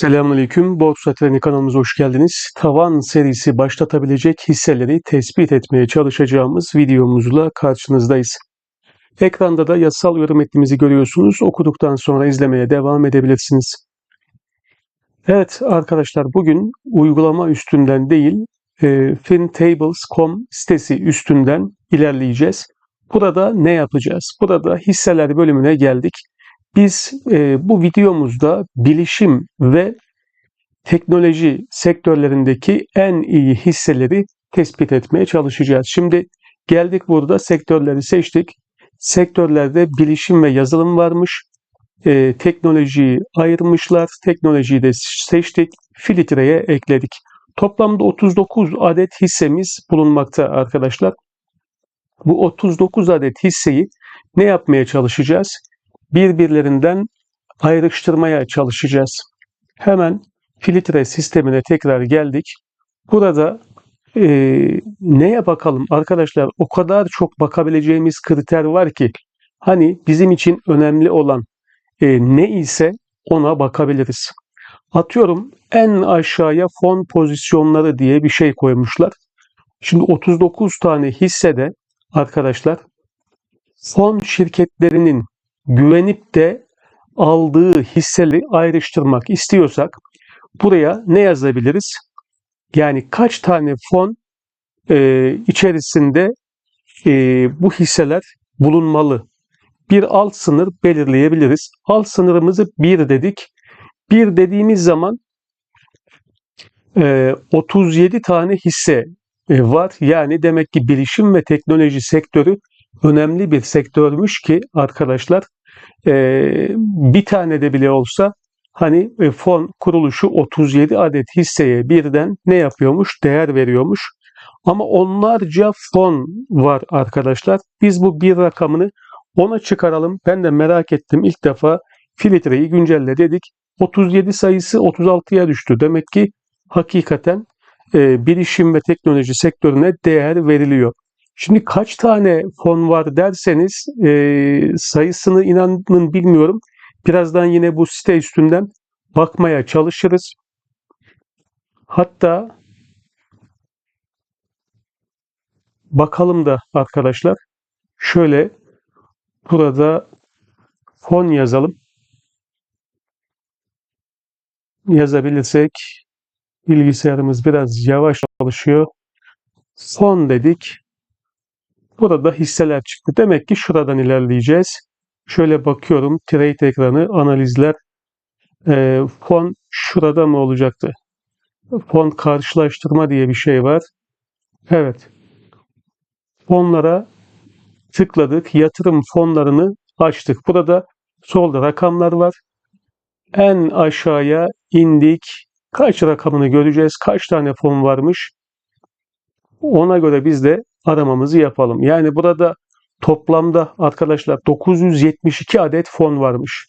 Selamünaleyküm. Borsa Treni kanalımıza hoş geldiniz. Tavan serisi başlatabilecek hisseleri tespit etmeye çalışacağımız videomuzla karşınızdayız. Ekranda da yasal yorum metnimizi görüyorsunuz. Okuduktan sonra izlemeye devam edebilirsiniz. Evet arkadaşlar bugün uygulama üstünden değil e, fintables.com sitesi üstünden ilerleyeceğiz. Burada ne yapacağız? Burada hisseler bölümüne geldik. Biz e, bu videomuzda bilişim ve teknoloji sektörlerindeki en iyi hisseleri tespit etmeye çalışacağız. Şimdi geldik burada sektörleri seçtik. Sektörlerde bilişim ve yazılım varmış. E, teknolojiyi ayırmışlar. Teknolojiyi de seçtik. Filtreye ekledik. Toplamda 39 adet hissemiz bulunmakta arkadaşlar. Bu 39 adet hisseyi ne yapmaya çalışacağız? Birbirlerinden ayrıştırmaya çalışacağız. Hemen filtre sistemine tekrar geldik. Burada e, neye bakalım arkadaşlar? O kadar çok bakabileceğimiz kriter var ki hani bizim için önemli olan e, ne ise ona bakabiliriz. Atıyorum en aşağıya fon pozisyonları diye bir şey koymuşlar. Şimdi 39 tane hissede arkadaşlar fon şirketlerinin güvenip de aldığı hisseleri ayrıştırmak istiyorsak buraya ne yazabiliriz? Yani kaç tane fon e, içerisinde e, bu hisseler bulunmalı? Bir alt sınır belirleyebiliriz. Alt sınırımızı 1 dedik. 1 dediğimiz zaman e, 37 tane hisse e, var. Yani demek ki bilişim ve teknoloji sektörü önemli bir sektörmüş ki arkadaşlar bir tane de bile olsa hani e, fon kuruluşu 37 adet hisseye birden ne yapıyormuş? Değer veriyormuş. Ama onlarca fon var arkadaşlar. Biz bu bir rakamını ona çıkaralım. Ben de merak ettim. İlk defa filtreyi güncelle dedik. 37 sayısı 36'ya düştü. Demek ki hakikaten e, bilişim ve teknoloji sektörüne değer veriliyor. Şimdi kaç tane fon var derseniz e, sayısını inanın bilmiyorum. Birazdan yine bu site üstünden bakmaya çalışırız. Hatta bakalım da arkadaşlar şöyle burada fon yazalım. Yazabilirsek bilgisayarımız biraz yavaş çalışıyor. Fon dedik. Burada hisseler çıktı. Demek ki şuradan ilerleyeceğiz. Şöyle bakıyorum. Trade ekranı, analizler. E, fon şurada mı olacaktı? Fon karşılaştırma diye bir şey var. Evet. Fonlara tıkladık. Yatırım fonlarını açtık. Burada solda rakamlar var. En aşağıya indik. Kaç rakamını göreceğiz? Kaç tane fon varmış? Ona göre biz de aramamızı yapalım. Yani burada toplamda arkadaşlar 972 adet fon varmış.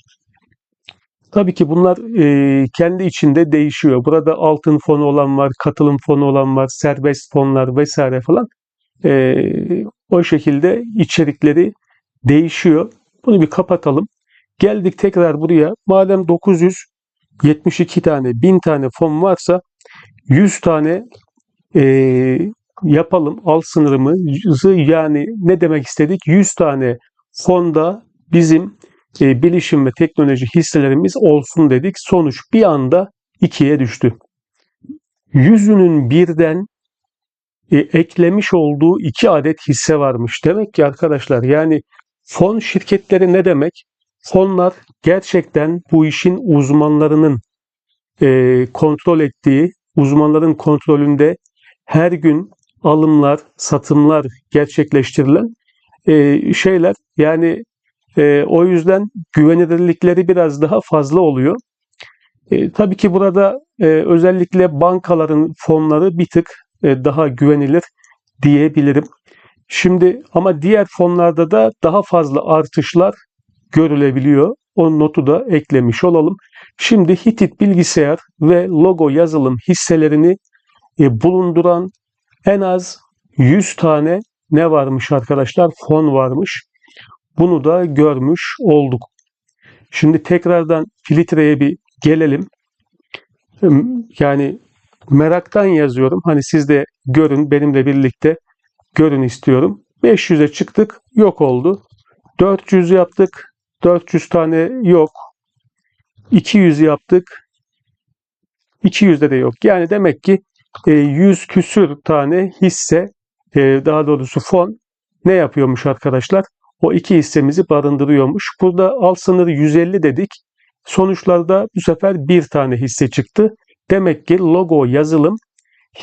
Tabii ki bunlar e, kendi içinde değişiyor. Burada altın fonu olan var, katılım fonu olan var, serbest fonlar vesaire falan. E, o şekilde içerikleri değişiyor. Bunu bir kapatalım. Geldik tekrar buraya. Madem 972 tane, 1000 tane fon varsa 100 tane e, yapalım alt sınırımızı yani ne demek istedik? 100 tane fonda bizim e, bilişim ve teknoloji hisselerimiz olsun dedik. Sonuç bir anda ikiye düştü. Yüzünün birden e, eklemiş olduğu iki adet hisse varmış. Demek ki arkadaşlar yani fon şirketleri ne demek? Fonlar gerçekten bu işin uzmanlarının e, kontrol ettiği, uzmanların kontrolünde her gün alımlar, satımlar gerçekleştirilen e, şeyler. Yani e, o yüzden güvenilirlikleri biraz daha fazla oluyor. E, tabii ki burada e, özellikle bankaların fonları bir tık e, daha güvenilir diyebilirim. Şimdi ama diğer fonlarda da daha fazla artışlar görülebiliyor. O notu da eklemiş olalım. Şimdi Hitit bilgisayar ve logo yazılım hisselerini e, bulunduran en az 100 tane ne varmış arkadaşlar? Fon varmış. Bunu da görmüş olduk. Şimdi tekrardan filtreye bir gelelim. Yani meraktan yazıyorum. Hani siz de görün benimle birlikte görün istiyorum. 500'e çıktık yok oldu. 400 yaptık. 400 tane yok. 200 yaptık. 200'de de yok. Yani demek ki 100 küsür tane hisse daha doğrusu fon ne yapıyormuş arkadaşlar? O iki hissemizi barındırıyormuş. Burada al sınırı 150 dedik. Sonuçlarda bu sefer bir tane hisse çıktı. Demek ki logo yazılım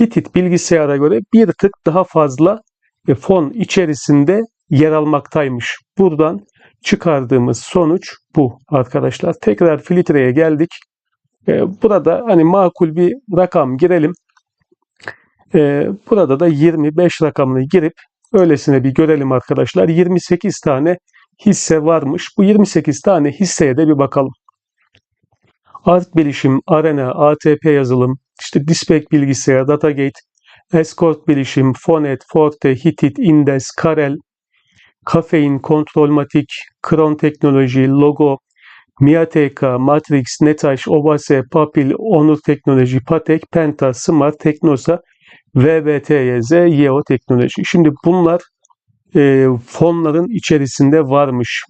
Hitit bilgisayara göre bir tık daha fazla e, fon içerisinde yer almaktaymış. Buradan çıkardığımız sonuç bu arkadaşlar. Tekrar filtreye geldik. E, burada hani makul bir rakam girelim. E, burada da 25 rakamını girip öylesine bir görelim arkadaşlar. 28 tane hisse varmış. Bu 28 tane hisseye de bir bakalım. Art Bilişim, Arena, ATP yazılım, işte Dispek Bilgisayar, Datagate, Escort Bilişim, Fonet, Forte, Hitit, Indes, Karel, Kafein, Kontrolmatik, Kron Teknoloji, Logo, Miateka, Matrix, Netaş, Obase, Papil, Onur Teknoloji, Patek, Penta, Smart, Teknosa, VBTYZ, Yeo Teknoloji. Şimdi bunlar e, fonların içerisinde varmış.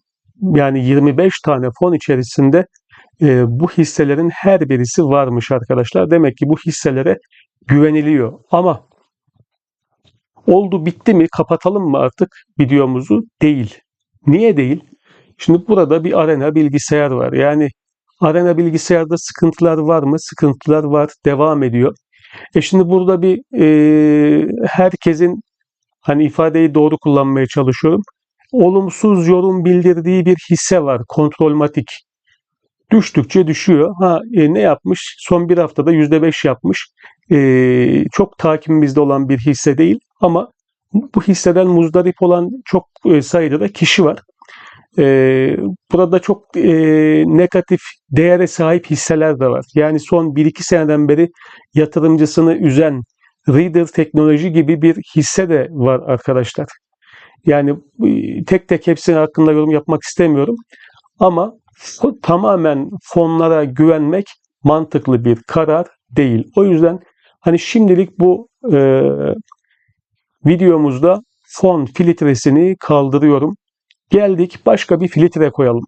Yani 25 tane fon içerisinde e, bu hisselerin her birisi varmış arkadaşlar. Demek ki bu hisselere güveniliyor. Ama oldu bitti mi kapatalım mı artık videomuzu? Değil. Niye değil? Şimdi burada bir arena bilgisayar var. Yani arena bilgisayarda sıkıntılar var mı? Sıkıntılar var. Devam ediyor. E şimdi burada bir e, herkesin hani ifadeyi doğru kullanmaya çalışıyorum. Olumsuz yorum bildirdiği bir hisse var. Kontrolmatik düştükçe düşüyor. Ha e, ne yapmış? Son bir haftada %5 yapmış. E, çok takibimizde olan bir hisse değil ama bu hisseden muzdarip olan çok e, sayıda da kişi var. E, burada çok e, negatif değere sahip hisseler de var. Yani son 1-2 seneden beri yatırımcısını üzen Reader teknoloji gibi bir hisse de var arkadaşlar. Yani e, tek tek hepsinin hakkında yorum yapmak istemiyorum. Ama tamamen fonlara güvenmek mantıklı bir karar değil. O yüzden hani şimdilik bu e, videomuzda fon filtresini kaldırıyorum. Geldik başka bir filtre koyalım.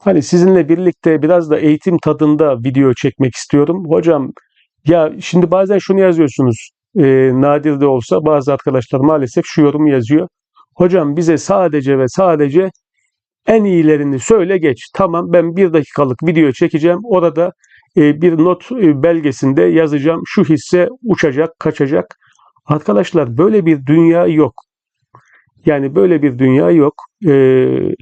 Hani sizinle birlikte biraz da eğitim tadında video çekmek istiyorum. Hocam ya şimdi bazen şunu yazıyorsunuz. E, nadir de olsa bazı arkadaşlar maalesef şu yorumu yazıyor. Hocam bize sadece ve sadece en iyilerini söyle geç. Tamam ben bir dakikalık video çekeceğim. Orada e, bir not e, belgesinde yazacağım. Şu hisse uçacak, kaçacak. Arkadaşlar böyle bir dünya yok. Yani böyle bir dünya yok. Ee,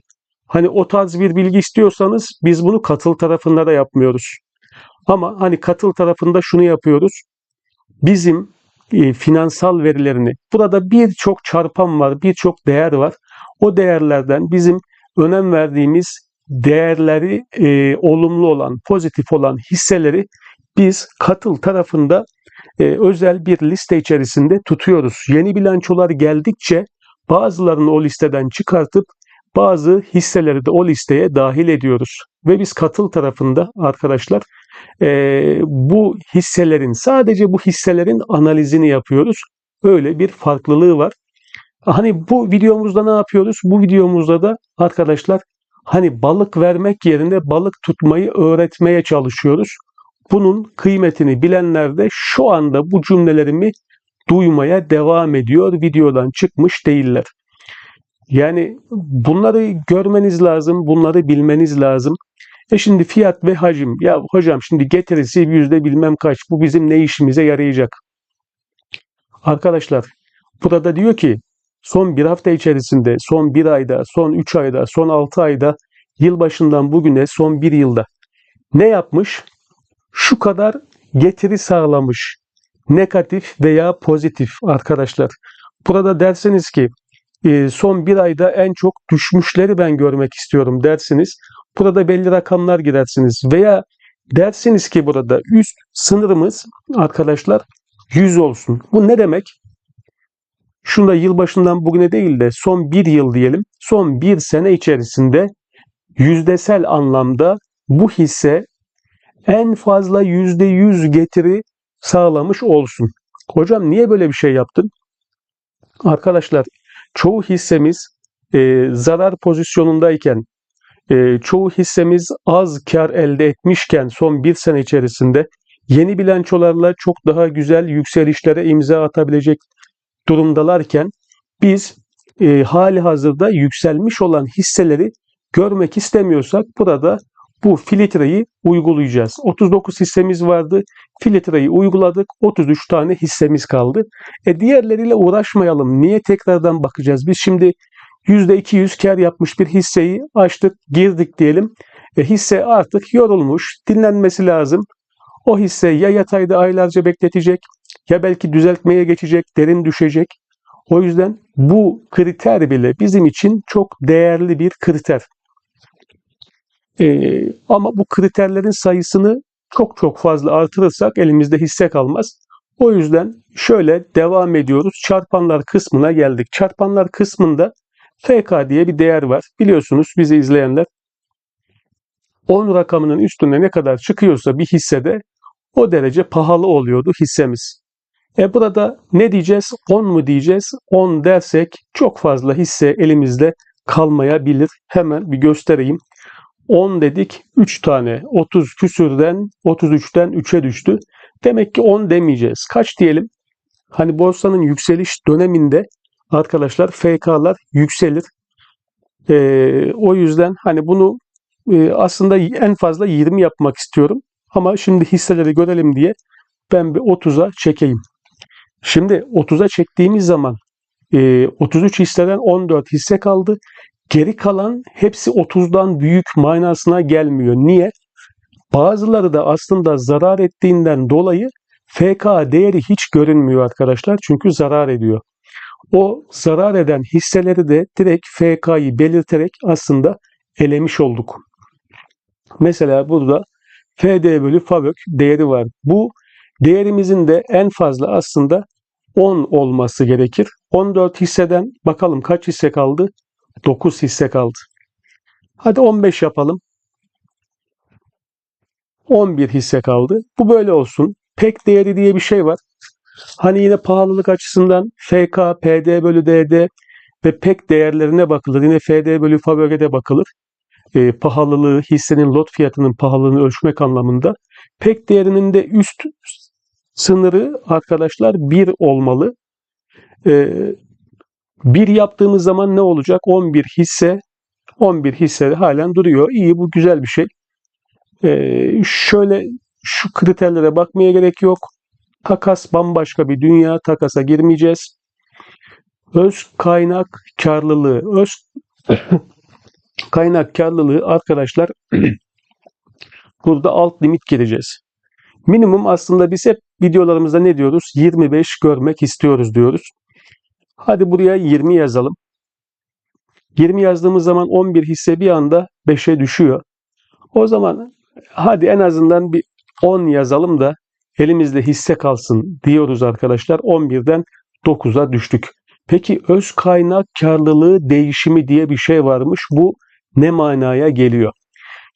hani o tarz bir bilgi istiyorsanız biz bunu katıl tarafında da yapmıyoruz. Ama hani katıl tarafında şunu yapıyoruz. Bizim e, finansal verilerini, burada birçok çarpan var, birçok değer var. O değerlerden bizim önem verdiğimiz değerleri e, olumlu olan, pozitif olan hisseleri biz katıl tarafında e, özel bir liste içerisinde tutuyoruz. Yeni bilançolar geldikçe bazılarını o listeden çıkartıp bazı hisseleri de o listeye dahil ediyoruz. Ve biz katıl tarafında arkadaşlar e, bu hisselerin sadece bu hisselerin analizini yapıyoruz. Öyle bir farklılığı var. Hani bu videomuzda ne yapıyoruz? Bu videomuzda da arkadaşlar hani balık vermek yerine balık tutmayı öğretmeye çalışıyoruz. Bunun kıymetini bilenler de şu anda bu cümlelerimi duymaya devam ediyor. Videodan çıkmış değiller. Yani bunları görmeniz lazım, bunları bilmeniz lazım. E şimdi fiyat ve hacim. Ya hocam şimdi getirisi yüzde bilmem kaç. Bu bizim ne işimize yarayacak? Arkadaşlar burada diyor ki son bir hafta içerisinde, son bir ayda, son üç ayda, son altı ayda, yılbaşından bugüne, son bir yılda ne yapmış? Şu kadar getiri sağlamış. Negatif veya pozitif arkadaşlar. Burada derseniz ki e, son bir ayda en çok düşmüşleri ben görmek istiyorum dersiniz. Burada belli rakamlar girersiniz. Veya dersiniz ki burada üst sınırımız arkadaşlar 100 olsun. Bu ne demek? Şunda yılbaşından bugüne değil de son bir yıl diyelim. Son bir sene içerisinde yüzdesel anlamda bu hisse en fazla %100 getiri sağlamış olsun. Hocam niye böyle bir şey yaptın? Arkadaşlar çoğu hissemiz e, zarar pozisyonundayken, e, çoğu hissemiz az kar elde etmişken son bir sene içerisinde yeni bilançolarla çok daha güzel yükselişlere imza atabilecek durumdalarken biz e, hali hazırda yükselmiş olan hisseleri görmek istemiyorsak burada bu filtreyi uygulayacağız. 39 hissemiz vardı. Filtreyi uyguladık. 33 tane hissemiz kaldı. E diğerleriyle uğraşmayalım. Niye tekrardan bakacağız? Biz şimdi %200 kar yapmış bir hisseyi açtık, girdik diyelim. E, hisse artık yorulmuş, dinlenmesi lazım. O hisse ya yatayda aylarca bekletecek ya belki düzeltmeye geçecek, derin düşecek. O yüzden bu kriter bile bizim için çok değerli bir kriter. Ee, ama bu kriterlerin sayısını çok çok fazla artırırsak elimizde hisse kalmaz. O yüzden şöyle devam ediyoruz. Çarpanlar kısmına geldik. Çarpanlar kısmında FK diye bir değer var. Biliyorsunuz bizi izleyenler 10 rakamının üstünde ne kadar çıkıyorsa bir hissede o derece pahalı oluyordu hissemiz. E burada ne diyeceğiz? 10 mu diyeceğiz? 10 dersek çok fazla hisse elimizde kalmayabilir. Hemen bir göstereyim. 10 dedik 3 tane 30 küsürden 33'ten 3'e düştü. Demek ki 10 demeyeceğiz. Kaç diyelim? Hani borsanın yükseliş döneminde arkadaşlar FK'lar yükselir. Ee, o yüzden hani bunu e, aslında en fazla 20 yapmak istiyorum. Ama şimdi hisseleri görelim diye ben bir 30'a çekeyim. Şimdi 30'a çektiğimiz zaman e, 33 hisseden 14 hisse kaldı. Geri kalan hepsi 30'dan büyük manasına gelmiyor. Niye? Bazıları da aslında zarar ettiğinden dolayı FK değeri hiç görünmüyor arkadaşlar. Çünkü zarar ediyor. O zarar eden hisseleri de direkt FK'yı belirterek aslında elemiş olduk. Mesela burada FD bölü FAVÖK değeri var. Bu değerimizin de en fazla aslında 10 olması gerekir. 14 hisseden bakalım kaç hisse kaldı? 9 hisse kaldı. Hadi 15 yapalım. 11 hisse kaldı. Bu böyle olsun. Pek değeri diye bir şey var. Hani yine pahalılık açısından FK, PD bölü DD ve pek değerlerine bakılır. Yine FD bölü FAVÖG'e bakılır. E, pahalılığı, hissenin lot fiyatının pahalılığını ölçmek anlamında. Pek değerinin de üst sınırı arkadaşlar 1 olmalı. E, 1 yaptığımız zaman ne olacak? 11 hisse 11 hisse halen duruyor. İyi bu güzel bir şey. Ee, şöyle şu kriterlere bakmaya gerek yok. Takas bambaşka bir dünya. Takasa girmeyeceğiz. Öz kaynak karlılığı. Öz kaynak karlılığı arkadaşlar burada alt limit gireceğiz. Minimum aslında biz hep videolarımızda ne diyoruz? 25 görmek istiyoruz diyoruz. Hadi buraya 20 yazalım. 20 yazdığımız zaman 11 hisse bir anda 5'e düşüyor. O zaman hadi en azından bir 10 yazalım da elimizde hisse kalsın diyoruz arkadaşlar. 11'den 9'a düştük. Peki öz kaynak karlılığı değişimi diye bir şey varmış. Bu ne manaya geliyor?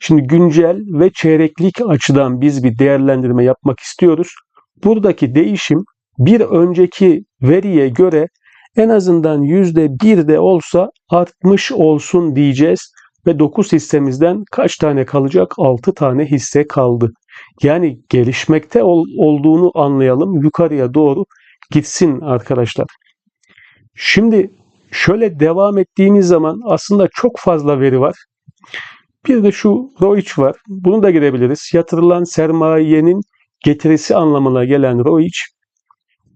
Şimdi güncel ve çeyreklik açıdan biz bir değerlendirme yapmak istiyoruz. Buradaki değişim bir önceki veriye göre en azından yüzde bir de olsa artmış olsun diyeceğiz ve 9 hissemizden kaç tane kalacak? 6 tane hisse kaldı. Yani gelişmekte ol, olduğunu anlayalım. Yukarıya doğru gitsin arkadaşlar. Şimdi şöyle devam ettiğimiz zaman aslında çok fazla veri var. Bir de şu ROIC var. Bunu da girebiliriz. Yatırılan sermayenin getirisi anlamına gelen ROIC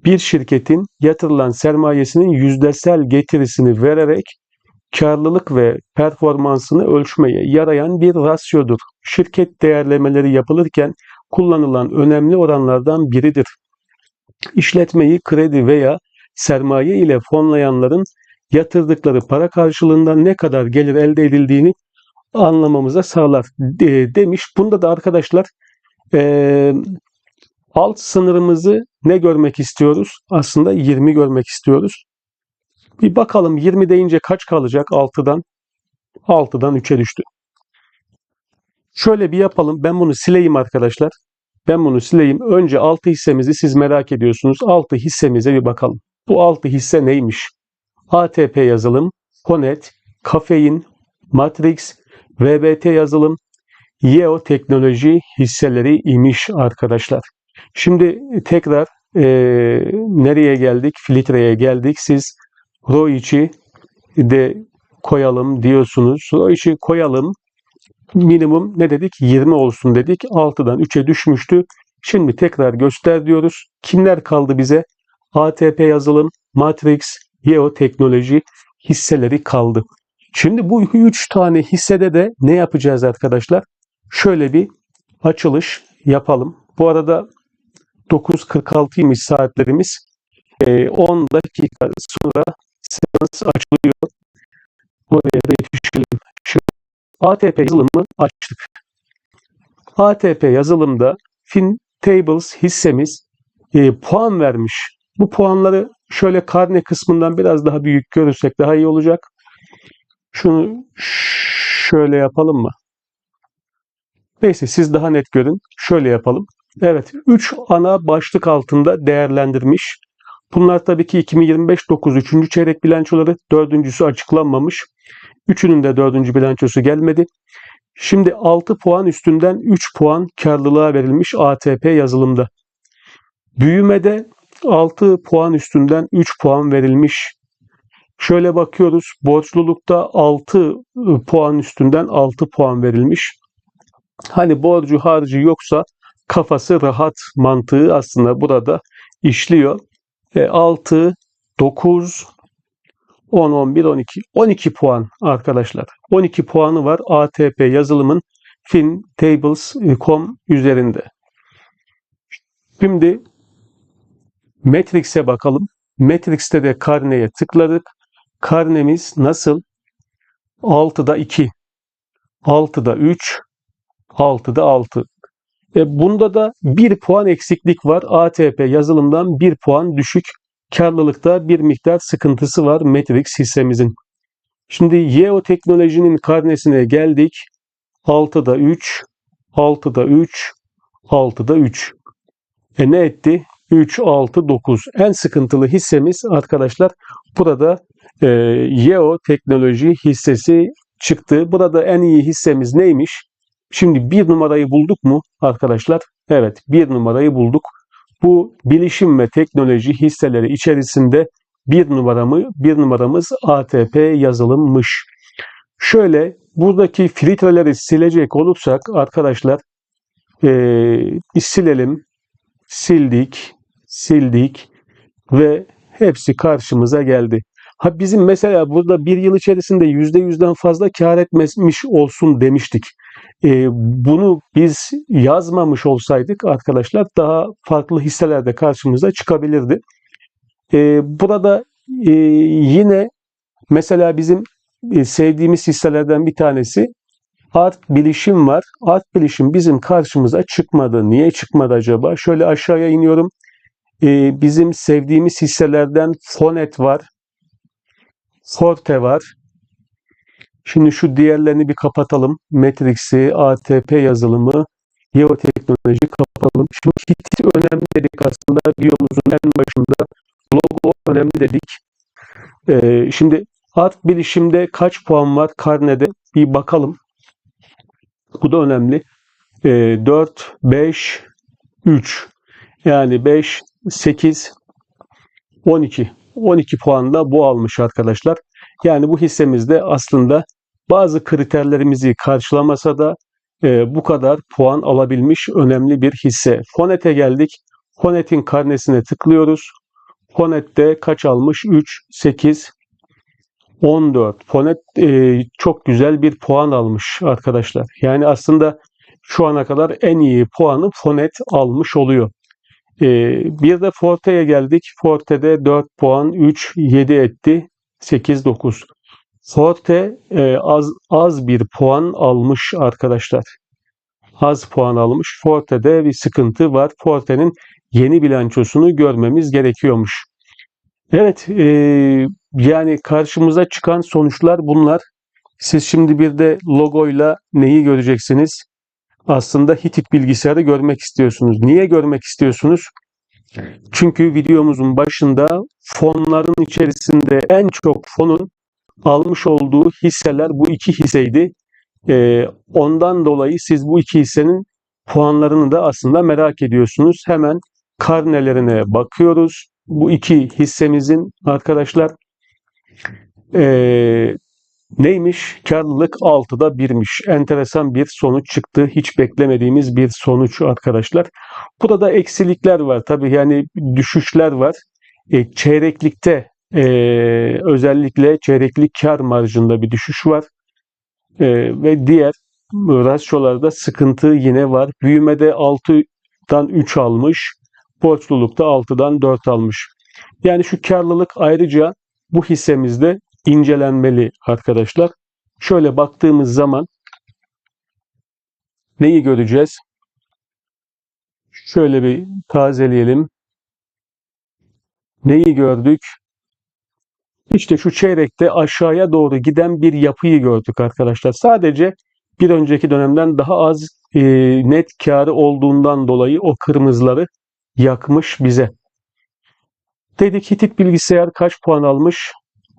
bir şirketin yatırılan sermayesinin yüzdesel getirisini vererek karlılık ve performansını ölçmeye yarayan bir rasyodur. Şirket değerlemeleri yapılırken kullanılan önemli oranlardan biridir. İşletmeyi kredi veya sermaye ile fonlayanların yatırdıkları para karşılığında ne kadar gelir elde edildiğini anlamamıza sağlar demiş. Bunda da arkadaşlar e, alt sınırımızı ne görmek istiyoruz? Aslında 20 görmek istiyoruz. Bir bakalım 20 deyince kaç kalacak 6'dan? 6'dan 3'e düştü. Şöyle bir yapalım. Ben bunu sileyim arkadaşlar. Ben bunu sileyim. Önce 6 hissemizi siz merak ediyorsunuz. 6 hissemize bir bakalım. Bu 6 hisse neymiş? ATP yazılım, Honet, Kafein, Matrix, VBT yazılım, Yeo teknoloji hisseleri imiş arkadaşlar. Şimdi tekrar e, nereye geldik? Filtreye geldik. Siz ROIC'i de koyalım diyorsunuz. ROIC'i koyalım. Minimum ne dedik? 20 olsun dedik. 6'dan 3'e düşmüştü. Şimdi tekrar göster diyoruz. Kimler kaldı bize? ATP yazılım, Matrix, Yeo teknoloji hisseleri kaldı. Şimdi bu 3 tane hissede de ne yapacağız arkadaşlar? Şöyle bir açılış yapalım. Bu arada 9.46'ymış saatlerimiz. 10 dakika sonra seans açılıyor. Oraya da yetişelim. Şu ATP yazılımı açtık. ATP yazılımda Fin Tables hissemiz e, puan vermiş. Bu puanları şöyle karne kısmından biraz daha büyük görürsek daha iyi olacak. Şunu şöyle yapalım mı? Neyse siz daha net görün. Şöyle yapalım. Evet 3 ana başlık altında değerlendirmiş. Bunlar tabii ki 2025 9 3. çeyrek bilançoları. Dördüncüsü açıklanmamış. Üçünün de dördüncü bilançosu gelmedi. Şimdi 6 puan üstünden 3 puan karlılığa verilmiş ATP yazılımda. Büyümede 6 puan üstünden 3 puan verilmiş. Şöyle bakıyoruz. Borçlulukta 6 puan üstünden 6 puan verilmiş. Hani borcu harcı yoksa kafası rahat mantığı aslında burada işliyor. E, 6, 9, 10, 11, 12. 12 puan arkadaşlar. 12 puanı var ATP yazılımın fintables.com üzerinde. Şimdi Matrix'e bakalım. Matrix'te de karneye tıkladık. Karnemiz nasıl? 6'da 2, 6'da 3, 6'da 6. E bunda da 1 puan eksiklik var. ATP yazılımdan 1 puan düşük. Karlılıkta bir miktar sıkıntısı var Matrix hissemizin. Şimdi Yeo teknolojinin karnesine geldik. 6'da 3, 6'da 3, 6'da 3. E ne etti? 3, 6, 9. En sıkıntılı hissemiz arkadaşlar burada e, Yeo teknoloji hissesi çıktı. Burada en iyi hissemiz neymiş? Şimdi bir numarayı bulduk mu arkadaşlar? Evet bir numarayı bulduk. Bu bilişim ve teknoloji hisseleri içerisinde bir numaramı bir numaramız ATP yazılımmış. Şöyle buradaki filtreleri silecek olursak arkadaşlar ee, silelim. Sildik, sildik ve hepsi karşımıza geldi. Ha bizim mesela burada bir yıl içerisinde yüzde yüzden fazla kar etmemiş olsun demiştik. Ee, bunu biz yazmamış olsaydık arkadaşlar daha farklı hisseler de karşımıza çıkabilirdi. Ee, burada e, yine mesela bizim e, sevdiğimiz hisselerden bir tanesi Art Bilişim var. Art Bilişim bizim karşımıza çıkmadı. Niye çıkmadı acaba? Şöyle aşağıya iniyorum. Ee, bizim sevdiğimiz hisselerden Fonet var. Forte var. Şimdi şu diğerlerini bir kapatalım. Matrix'i, ATP yazılımı, geoteknoloji kapatalım. Şimdi hiç önemli dedik aslında videomuzun en başında. Logo önemli dedik. Ee, şimdi art bilişimde kaç puan var karnede bir bakalım. Bu da önemli. Ee, 4, 5, 3 yani 5, 8, 12. 12 puan da bu almış arkadaşlar. Yani bu hissemizde aslında bazı kriterlerimizi karşılamasa da e, bu kadar puan alabilmiş önemli bir hisse. Fonet'e geldik. Fonet'in karnesine tıklıyoruz. Fonet'te kaç almış? 3, 8, 14. Fonet e, çok güzel bir puan almış arkadaşlar. Yani aslında şu ana kadar en iyi puanı Fonet almış oluyor. E, bir de Forte'ye geldik. Forte'de 4 puan, 3, 7 etti. 8, 9. Forte e, az az bir puan almış arkadaşlar. Az puan almış. Forte'de bir sıkıntı var. Forte'nin yeni bilançosunu görmemiz gerekiyormuş. Evet, e, yani karşımıza çıkan sonuçlar bunlar. Siz şimdi bir de logoyla neyi göreceksiniz? aslında Hitit bilgisayarı görmek istiyorsunuz. Niye görmek istiyorsunuz? Çünkü videomuzun başında fonların içerisinde en çok fonun almış olduğu hisseler bu iki hisseydi. Ee, ondan dolayı siz bu iki hissenin puanlarını da aslında merak ediyorsunuz. Hemen karnelerine bakıyoruz. Bu iki hissemizin arkadaşlar ee, neymiş? Karlılık 6'da 1'miş. Enteresan bir sonuç çıktı. Hiç beklemediğimiz bir sonuç arkadaşlar. Burada eksilikler var. Tabii yani düşüşler var. E, çeyreklikte e, özellikle çeyreklik kar marjında bir düşüş var. E, ve diğer rasyolarda sıkıntı yine var. Büyümede 6'dan 3 almış. Borçlulukta 6'dan 4 almış. Yani şu karlılık ayrıca bu hissemizde incelenmeli arkadaşlar. Şöyle baktığımız zaman neyi göreceğiz? Şöyle bir tazeleyelim. Neyi gördük? İşte şu çeyrekte aşağıya doğru giden bir yapıyı gördük arkadaşlar. Sadece bir önceki dönemden daha az e, net karı olduğundan dolayı o kırmızıları yakmış bize. Dedik Hitit bilgisayar kaç puan almış?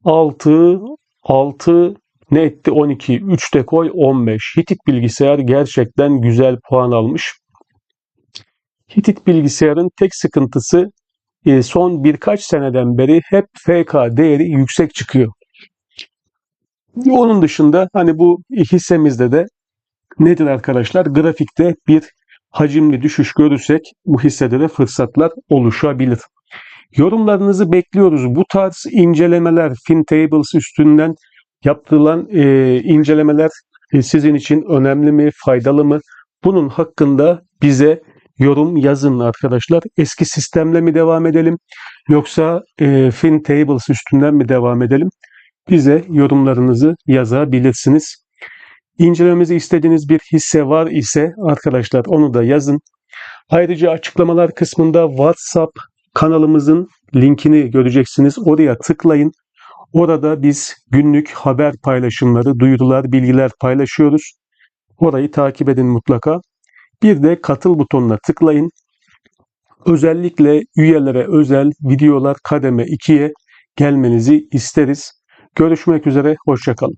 6, 6 ne etti? 12, 3 de koy 15. Hitit bilgisayar gerçekten güzel puan almış. Hitit bilgisayarın tek sıkıntısı e, son birkaç seneden beri hep FK değeri yüksek çıkıyor. Onun dışında hani bu hissemizde de nedir arkadaşlar? Grafikte bir hacimli düşüş görürsek bu hissede de fırsatlar oluşabilir. Yorumlarınızı bekliyoruz. Bu tarz incelemeler, FinTables üstünden yapılan e, incelemeler e, sizin için önemli mi, faydalı mı? Bunun hakkında bize yorum yazın arkadaşlar. Eski sistemle mi devam edelim yoksa e, FinTables üstünden mi devam edelim? Bize yorumlarınızı yazabilirsiniz. İncelememizi istediğiniz bir hisse var ise arkadaşlar onu da yazın. Ayrıca açıklamalar kısmında WhatsApp kanalımızın linkini göreceksiniz. Oraya tıklayın. Orada biz günlük haber paylaşımları, duyurular, bilgiler paylaşıyoruz. Orayı takip edin mutlaka. Bir de katıl butonuna tıklayın. Özellikle üyelere özel videolar kademe 2'ye gelmenizi isteriz. Görüşmek üzere, hoşçakalın.